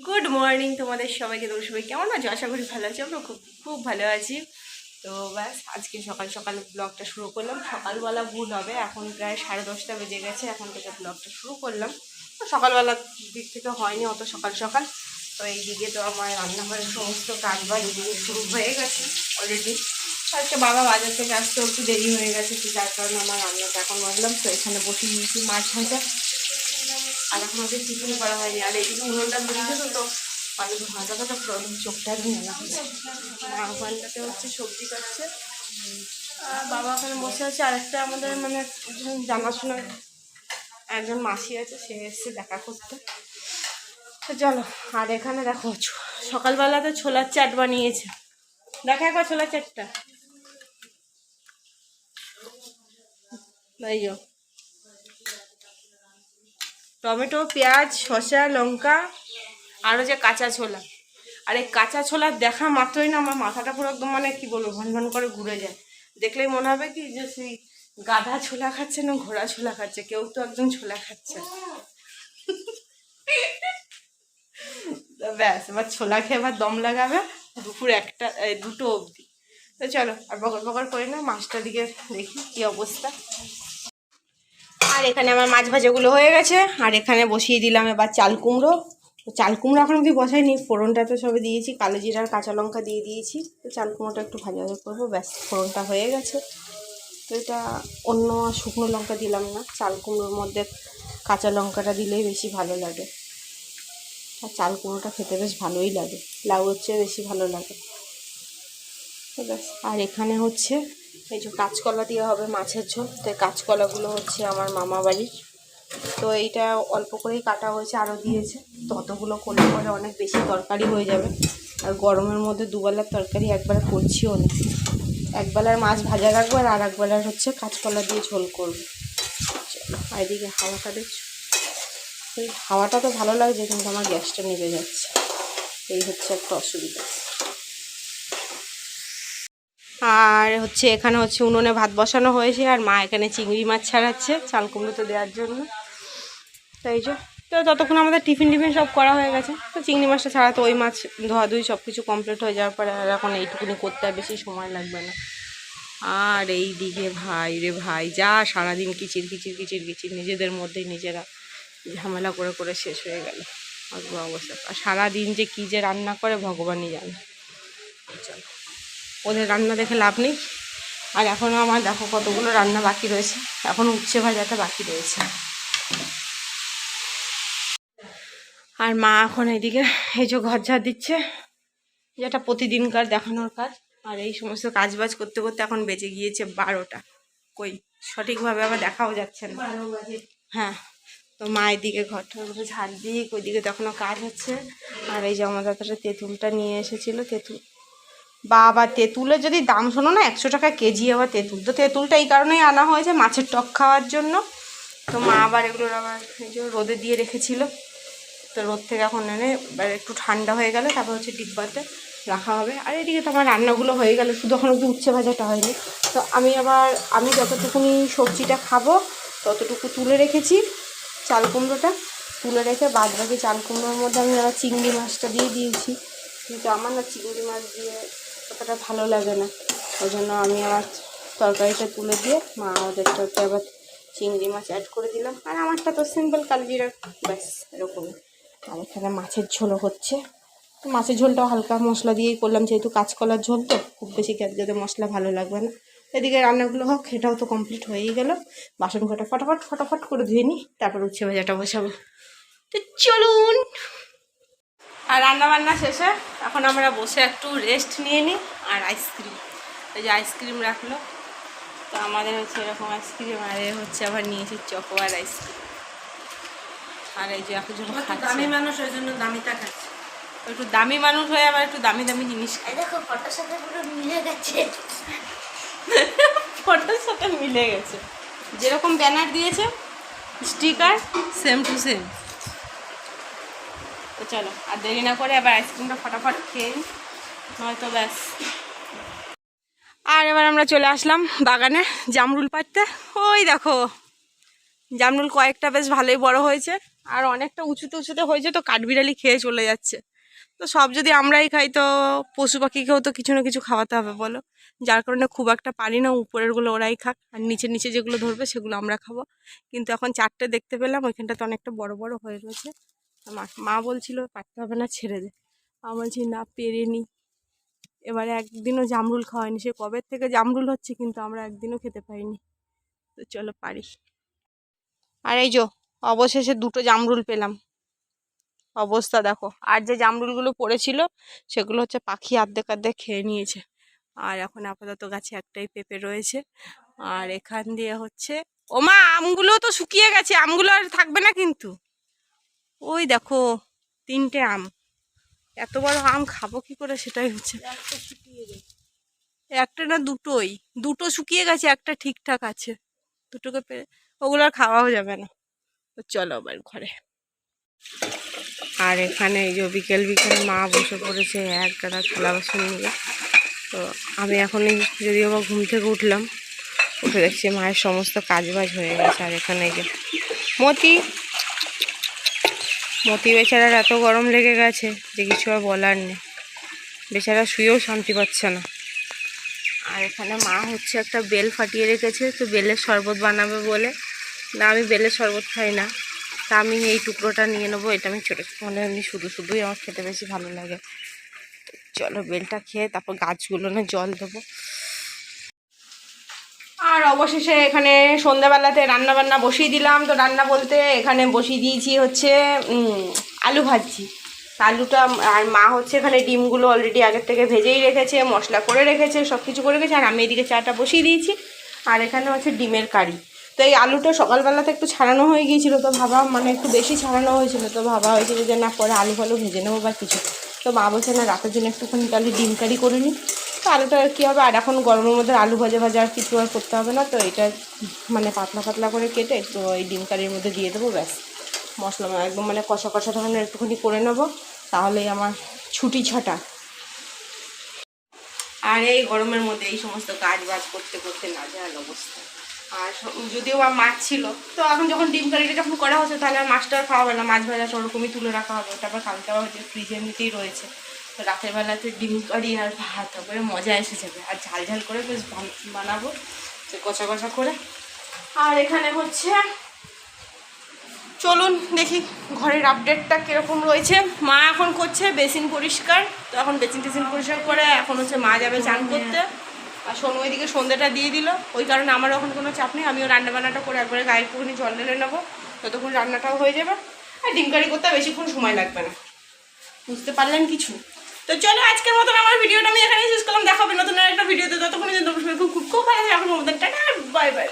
Good morning তোমাদের সবাইকে, তোমরা সবাই কেমন আছো? আশা করি ভালো আছি। আমরা খুব খুব ভালো আছি। তো ব্যাস, আজকে সকাল সকাল ব্লগটা শুরু করলাম। সকালবেলা ভুল হবে, এখন প্রায় সাড়ে দশটা বেজে গেছে, এখন থেকে ব্লগটা শুরু করলাম। তো সকালবেলার দিক থেকে হয়নি অত সকাল সকাল। তো এইদিকে তো আমার রান্নাঘরের সমস্ত কাজ এদিকে শুরু হয়ে গেছে অলরেডি আজকে বাবা বাজার থেকে আসতে একটু দেরি হয়ে গেছে যার কারণে আমার রান্নাটা এখন বললাম তো এখানে বসে দিয়েছি মাছ ভাজা। আর এখন ওদের টিফিন করা হয়নি। আর এইদিকে উনুনটা ধরেছে তো পানি ভাজা প্রবলেম চোখটা মেলা হচ্ছে মা ওখানটাতে হচ্ছে সবজি কাটছে। বাবা ওখানে বসে আছে। আর একটা আমাদের মানে জানাশোনার একজন মাসি আছে, সে এসছে দেখা করতে। তো চলো, আর এখানে দেখো সকালবেলা তো ছোলার চাট বানিয়েছে। দেখা একবার ছোলার চাটটা। এই যো টমেটো, পেঁয়াজ, শসা, লঙ্কা আরও যে কাঁচা ছোলা। আর এই কাঁচা ছোলা দেখা মাত্রই না, আমার মাথাটা পুরো একদম মানে কী বলব, ভন ভন করে ঘুরে যায়। দেখলেই মনে হবে কি যে সেই গাধা ছোলা খাচ্ছে না, ঘোড়া ছোলা খাচ্ছে, কেউ তো একদম ছোলা খাচ্ছে। ব্যাস, এবার ছোলা খেয়ে এবার দম লাগাবে দুপুর একটা দুটো অবধি। তো চলো, আর বকর বকর করি না মাছটার দিকে দেখি কি অবস্থা। আর এখানে আমার মাছ ভাজাগুলো হয়ে গেছে। আর এখানে বসিয়ে দিলাম এবার চাল কুমড়ো। তো চাল কুমড়ো এখন অব্দি বসাইনি, ফোড়নটা তো সবে দিয়েছি, কালো জিরার কাঁচা লঙ্কা দিয়ে দিয়েছি। তো চাল কুমড়োটা একটু ভাজা ভাজা করব, ব্যাস, ফোড়নটা হয়ে গেছে। তো এটা অন্য শুকনো লঙ্কা দিলাম না, চাল কুমড়োর মধ্যে কাঁচা লঙ্কাটা দিলেই বেশি ভালো লাগে। আর চাল কুমড়োটা খেতে বেশ ভালোই লাগে, লাউ হচ্ছে বেশি ভালো লাগে। ব্যাস, আর এখানে হচ্ছে এই যে কাঁচকলা দিয়ে হবে মাছের ঝোল। তো কাঁচকলাগুলো হচ্ছে আমার মামা বাড়ির। তো এইটা অল্প করেই কাটা হয়েছে, আরও দিয়েছে। তো অতগুলো করলে পরে অনেক বেশি তরকারি হয়ে যাবে। আর গরমের মধ্যে দুবেলার তরকারি একবারে করছিও না। একবেলার মাছ ভাজা রাখব আর আর একবেলার হচ্ছে কাঁচকলা দিয়ে ঝোল করব। আর এদিকে হাওয়াটা দেখছ? এই হাওয়াটা তো ভালো লাগছে, কিন্তু আমার গ্যাসটা নেবে যাচ্ছে। এই হচ্ছে একটা অসুবিধা। আর হচ্ছে এখানে হচ্ছে উনুনে ভাত বসানো হয়েছে, আর মা এখানে চিংড়ি মাছ ছাড়াচ্ছে, চাল কুমড়োতে দেওয়ার জন্য। তাই যে, তো ততক্ষণ আমাদের টিফিন টিফিন সব করা হয়ে গেছে। তো চিংড়ি মাছটা ছাড়া তো ওই মাছ ধোয়া ধুই সব কিছু কমপ্লিট হয়ে যাওয়ার পরে আর এখন এইটুকুনি করতে আর বেশি সময় লাগবে না। আর এই দিকে ভাই রে ভাই, যা সারাদিন কিচির কিচির কিচির কিচির নিজেদের মধ্যেই নিজেরা ঝামেলা করে করে শেষ হয়ে গেল। অবস্থা। আর সারাদিন যে কী যে রান্না করে ভগবানই জানে। চলো। ওদের রান্না দেখে লাভ নেই। আর এখনও আমার দেখো কতগুলো রান্না বাকি রয়েছে। এখন উচ্ছে ভাজাটা বাকি রয়েছে। আর মা এখন এদিকে এই যে ঘর ঝাড় দিচ্ছে, যেটা প্রতিদিনকার দেখানোর কাজ। আর এই সমস্ত কাজ বাজ করতে করতে এখন বেজে গিয়েছে বারোটা। কই, সঠিকভাবে আবার দেখাও যাচ্ছে না। হ্যাঁ তো মা এদিকে ঘরটাগুলো ঝাড় দিয়ে ওইদিকে তখনও কাজ হচ্ছে। আর এই জামা দাদাটা তেঁতুলটা নিয়ে এসেছিল, তেঁতুল বাবা, তেঁতুলের যদি দাম শোনো না, একশো টাকা কেজি আবার তেঁতুল। তো তেঁতুলটা এই কারণেই আনা হয়েছে মাছের টক খাওয়ার জন্য। তো মা আবার এগুলোর আবার রোদে দিয়ে রেখেছিল। তো রোদ থেকে এখন এনে এবার একটু ঠান্ডা হয়ে গেলে তারপর হচ্ছে ডিব্বাতে রাখা হবে। আর এদিকে তো আমার রান্নাগুলো হয়ে গেল, শুধু এখন অব্দি উচ্ছে ভাজাটা হয়নি। তো আমি আবার, আমি যতটুকুনি সবজিটা খাব, ততটুকু তুলে রেখেছি চাল কুমড়োটা। তুলে রেখে বাদ বাকি চাল কুমড়োর মধ্যে আমি আবার চিংড়ি মাছটা দিয়ে দিয়েছি। কিন্তু আমার না চিংড়ি মাছ দিয়ে অতটা ভালো লাগে না। ওই জন্য আমি আবার তরকারিটা তুলে দিয়ে মা ওদেরটাতে আবার চিংড়ি মাছ অ্যাড করে দিলাম। আর আমারটা তো সিম্পল কালজিরা। ব্যাস এরকমই আর এখানে মাছের ঝোলও হচ্ছে। মাছের ঝোলটাও হালকা মশলা দিয়েই করলাম, যেহেতু কাঁচকলার ঝোল তো, খুব বেশি যাতে মশলা ভালো লাগবে না। এদিকে রান্নাগুলো হোক এটাও তো কমপ্লিট হয়েই গেল। বাসন কটা ফটাফট ফটাফট করে ধুয়ে নিই, তারপর উচ্ছে ভাজাটা বসাবো। তো চলুন। আর রান্না বান্না শেষে এখন আমরা বসে একটু রেস্ট নিয়ে নিই আর আইসক্রিম এই যে আইসক্রিম রাখল। তো আমাদের হচ্ছে এরকম আইসক্রিম আর হচ্ছে আবার নিয়েছি চকোয়ার আইসক্রিম আর এই যে এখন যখন দামি মানুষ ওই জন্য দামিটা খাচ্ছে। একটু দামি মানুষ হয়ে আবার একটু দামি দামি জিনিস দেখো ফটোর সাথে পুরো মিলে গেছে। ফটোর সাথে মিলে গেছে। যেরকম ব্যানার দিয়েছে স্টিকার সেম টু সেম তো চলো, আর দেরি না করে আবার আইসক্রিমটা ফটাফট খেয়ে নয়তো ব্যাস। আর এবার আমরা চলে আসলাম বাগানে জামরুল পাড়তে। ওই দেখো, জামরুল কয়েকটা বেশ ভালোই বড় হয়েছে, আর অনেকটা উঁচুতে উঁচুতে হয়েছে তো কাঠবিড়ালি খেয়ে চলে যাচ্ছে। তো সব যদি আমরাই খাই তো পশু পাখিকেও তো কিছু না কিছু খাওয়াতে হবে বলো। যার কারণে খুব একটা পারি না, উপরেরগুলো ওরাই খাক, আর নিচে নিচে যেগুলো ধরবে সেগুলো আমরা খাব। কিন্তু এখন চারটে দেখতে পেলাম ওইখানটা তো অনেকটা বড় বড় হয়ে রয়েছে মা মা বলছিল, পারতে হবে না, ছেড়ে দে। আমি বলছি, না পেরে নি এবারে একদিনও জামরুল খাওয়াইনি সে কবে থেকে জামরুল হচ্ছে কিন্তু আমরা একদিনও খেতে পাইনি। তো চলো পারি। আর এই যো, অবশেষে দুটো জামরুল পেলাম। অবস্থা দেখো, আর যে জামরুলগুলো পড়েছিল, সেগুলো হচ্ছে পাখি আর্ধেক আর্ধেক খেয়ে নিয়েছে। আর এখন আপাতত গাছে একটাই পেঁপে রয়েছে। আর এখান দিয়ে হচ্ছে, ওমা আমগুলো তো শুকিয়ে গেছে, আমগুলো আর থাকবে না কিন্তু। ওই দেখো তিনটে আম। এত বড় আম খাব কি করে সেটাই হচ্ছে একটা না দুটোই দুটো শুকিয়ে গেছে একটা ঠিকঠাক আছে। দুটোকে পেরে ওগুলো আর খাওয়াও যাবে না। তো চলো আবার ঘরে। আর এখানে এই যে বিকেল বিকেল মা বসে পড়েছে এক গাদা থালা বাসন নিয়ে। তো আমি এখনই যদিও বা ঘুম থেকে উঠলাম উঠে দেখছি মায়ের সমস্ত কাজ বাজ হয়ে গেছে। আর এখানে এই যে মতি মতি বেচারার এত গরম লেগে গেছে যে কিছু আর বলার নেই। বেচারা শুয়েও শান্তি পাচ্ছে না। আর এখানে মা হচ্ছে একটা বেল ফাটিয়ে রেখেছে, তো বেলের শরবত বানাবে বলে। না, আমি বেলের শরবত খাই না। তা আমি এই টুকরোটা নিয়ে নেব, এটা আমি ছোটো মানে এমনি শুধু, শুধুই আমার খেতে বেশি ভালো লাগে। চলো, বেলটা খেয়ে তারপর গাছগুলো না জল দেবো। আর অবশেষে এখানে সন্ধ্যাবেলাতে রান্না বান্না বসিয়ে দিলাম। তো রান্না বলতে এখানে বসিয়ে দিয়েছি হচ্ছে আলু ভাজছি আলুটা, আর মা হচ্ছে এখানে ডিমগুলো অলরেডি আগের থেকে ভেজেই রেখেছে, মশলা করে রেখেছে সব কিছু করে রেখেছে, আর আমি এদিকে চাটা বসিয়ে দিয়েছি। আর এখানে হচ্ছে ডিমের কারি। তো এই আলুটা সকালবেলাতে একটু ছাড়ানো হয়ে গিয়েছিল, তো ভাবা মানে একটু বেশি ছাড়ানো হয়েছিল, তো ভাবা হয়েছিল যে না, পরে আলু ফালু ভেজে নেব বা কিছু। তো মা বলছে, না, রাতের জন্য একটুখানি তাহলে ডিম কারি করে নিই তো আলুটা কী হবে? আর এখন গরমের মধ্যে আলু ভাজা ভাজা আর কিছু আর করতে হবে না, তো এটা মানে পাতলা পাতলা করে কেটে তো এই ডিম কারির মধ্যে দিয়ে দেবো, ব্যাস। মশলা একদম মানে কষা কষা ধরনের একটুখানি করে নেব, তাহলেই আমার ছুটি ছটা। আর এই গরমের মধ্যে এই সমস্ত কাজ বাজ করতে করতে না যায় অবস্থা। আর যদিও বা মাছ ছিল, তো এখন যখন ডিম কারিটা যখন করা হচ্ছে, তাহলে আর মাছটা আর খাওয়া হবে না, মাছ ভাজা ওরকমই তুলে রাখা হবে। তারপর কালকে আবার হচ্ছে ফ্রিজে এমনিতেই রয়েছে। তো রাতের বেলাতে ডিম কারি আর ভাত তারপরে মজা এসে যাবে। আর ঝাল ঝাল করে বেশ বানাবো তো কষা কষা করে। আর এখানে হচ্ছে, চলুন দেখি ঘরের আপডেটটা কীরকম রয়েছে। মা এখন করছে বেসিন পরিষ্কার, তো এখন বেসিন টেসিন পরিষ্কার করে এখন হচ্ছে মা যাবে চান করতে। আর সোনু ওইদিকে সন্ধ্যাটা দিয়ে দিল, ওই কারণে আমার এখন কোনো চাপ নেই, আমিও রান্না বান্নাটা করে একবারে গায়ের পুকুনি জল ঢেলে নেব, ততক্ষণ রান্নাটাও হয়ে যাবে। আর ডিম কারি করতে বেশিক্ষণ সময় লাগবে না। বুঝতে পারলেন কিছু? তো চলো আজকের মতন আমার ভিডিওটা আমি এখানে শেষ করলাম। দেখাবে নতুন একটা ভিডিওতে। ততক্ষণ খুব খুব খুব ভালো এখন বাই বাই